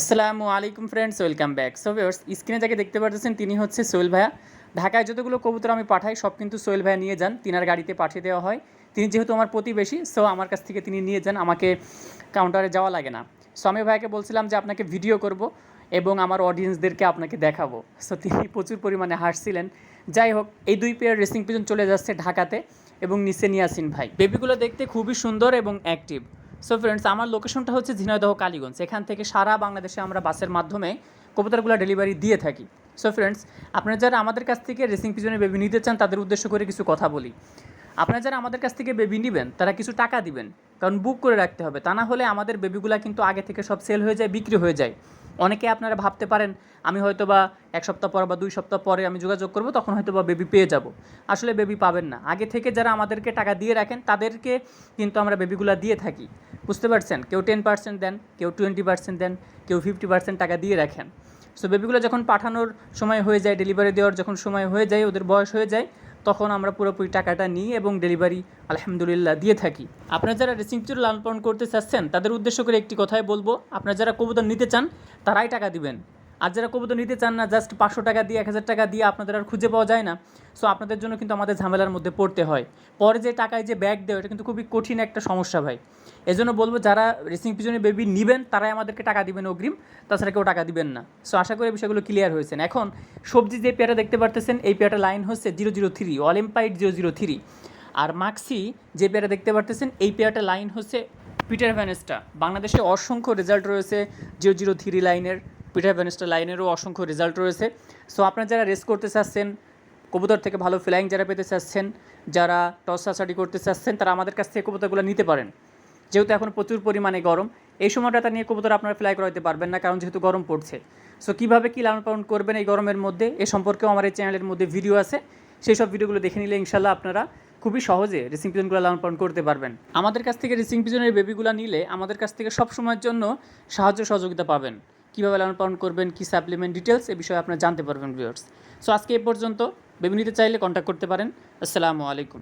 আসসালামু আলাইকুম friends welcome back so viewers স্ক্রিনে যাকে দেখতে পাচ্ছেন তিনি হচ্ছে সোহেল ভাইয়া। ঢাকায় যতগুলো কবুতর আমি পাঠাই, সব কিন্তু সোহেল ভাইয়া নিয়ে যান। তিনার গাড়িতে পাঠিয়ে দেওয়া হয়। তিনি যেহেতু আমার প্রতিবেশী সো আমার কাছ থেকে তিনি নিয়ে যান। আমাকে কাউন্টারে যাওয়া লাগে না। সো আমি ভাইয়াকে বলছিলাম যে, আপনাকে ভিডিও করব এবং আমার অডিয়েন্সদেরকে আপনাকে দেখাবো। সো তিনি প্রচুর পরিমাণে হাসছিলেন। যাই হোক, এই দুই পেয়ার রেসিং পিজন চলে যাচ্ছে ঢাকাতে এবং নিচে নিয়ে আসিন ভাই বেবিগুলো দেখতে খুবই সুন্দর এবং অ্যাক্টিভ সো ফ্রেন্ডস আমার লোকেশনটা হচ্ছে ঝিনাইদহ, কালীগঞ্জ। এখান থেকে সারা বাংলাদেশে আমরা বাসের মাধ্যমে কবুতরগুলো ডেলিভারি দিয়ে থাকি। সো ফ্রেন্ডস আপনারা যারা আমাদের কাছ থেকে রেসিং পিজনে বেবি নিতে চান, তাদের উদ্দেশ্য করে কিছু কথা বলি। আপনারা যারা আমাদের কাছ থেকে বেবি নেবেন, তারা কিছু টাকা দিবেন। কারণ বুক করে রাখতে হবে। তা না হলে আমাদের বেবিগুলা কিন্তু আগে থেকে সব সেল হয়ে যায়, বিক্রি হয়ে যায়। অনেকে আপনারা ভাবতে পারেন, আমি হয়তো বা এক সপ্তাহ পর বা দুই সপ্তাহ পরে আমি যোগাযোগ করব, তখন হয়তো বা বেবি পেয়ে যাব। আসলে বেবি পাবেন না। আগে থেকে যারা আমাদেরকে টাকা দিয়ে রাখেন, তাদেরকে কিন্তু আমরা বেবিগুলো দিয়ে থাকি। বুঝতে পারছেন? কেউ টেন পার্সেন্ট দেন, কেউ টোয়েন্টি পার্সেন্ট দেন, কেউ ফিফটি পার্সেন্ট টাকা দিয়ে রাখেন। সো বেবিগুলো যখন পাঠানোর সময় হয়ে যায় ডেলিভারি দেওয়ার যখন সময় হয়ে যায়, ওদের বয়স হয়ে যায় তখন আমরা পুরোপুরি টাকাটা নিই এবং ডেলিভারি আলহামদুলিল্লাহ, দিয়ে থাকি। আপনারা যারা রেসিং চুর, লালন পালন করতে চাচ্ছেন, তাদের উদ্দেশ্য করে একটি কথাই বলব। আপনারা যারা কবুতর নিতে চান, তারাই টাকা দিবেন। আর যারা কবুতর নিতে চান না জাস্ট পাঁচশো টাকা দিয়ে, এক হাজার টাকা দিয়ে আপনাদের আর খুঁজে পাওয়া যায় না। সো আপনাদের জন্য কিন্তু আমাদের ঝামেলার মধ্যে পড়তে হয়। পরে যে টাকায় যে ব্যাগ দেয় এটা কিন্তু খুবই কঠিন একটা সমস্যা ভাই। এজন্য বলব, যারা রেসিং পিছনে বেবি নেবেন, তারাই আমাদেরকে টাকা দিবেন অগ্রিম, তাছাড়া কেউ টাকা দিবেন না। সো আশা করি বিষয়গুলো ক্লিয়ার হয়েছেন। এখন, সবজি যে পেয়ারা দেখতে পারতেছেন, এই পেয়ারটা লাইন হচ্ছে জিরো জিরো থ্রি অলিম্পাইড জিরো জিরো থ্রি আর মাক্সি যে পেয়ারা দেখতে পারতেছেন, এই পেয়ারটা লাইন হচ্ছে পিটার ভ্যানেস্টা বাংলাদেশে অসংখ্য রেজাল্ট রয়েছে জিরো জিরো থ্রি লাইনের পিটার ভ্যানেস্টা লাইনেরও অসংখ্য রেজাল্ট রয়েছে। সো আপনারা যারা রেস করতে চাচ্ছেন, কবুতর থেকে ভালো ফ্লাইং যারা পেতে চাচ্ছেন, যারা টস সাসাটি করতে চাচ্ছেন, তারা আমাদের কাছ থেকে কবুতরগুলো নিতে পারেন। যেহেতু এখন প্রচুর পরিমাণে গরম, এই সময়টা তা নিয়ে কবুতর আপনারা ফ্লাই করাতে পারবেন না, কারণ যেহেতু গরম পড়ছে। সো কীভাবে কী লালন পালন করবেন এই গরমের মধ্যে, এ সম্পর্কেও আমার এই চ্যানেলের মধ্যে ভিডিও আছে। সেই সব ভিডিওগুলো দেখে নিলে ইনশাল্লাহ আপনারা খুবই সহজে রেসিং পিজনগুলো লালন পালন করতে পারবেন। আমাদের কাছ থেকে রেসিং পিজনের বেবিগুলো নিলে আমাদের কাছ থেকে সব সময়ের জন্য সাহায্য সহযোগিতা পাবেন। কীভাবে লালন পালন করবেন, কী সাপ্লিমেন্ট ডিটেলস এ বিষয়ে আপনারা জানতে পারবেন ভিউয়ার্স সো আজকে এ পর্যন্ত। বেবি নিতে চাইলে কন্ট্যাক্ট করতে পারেন। আসসালামু আলাইকুম।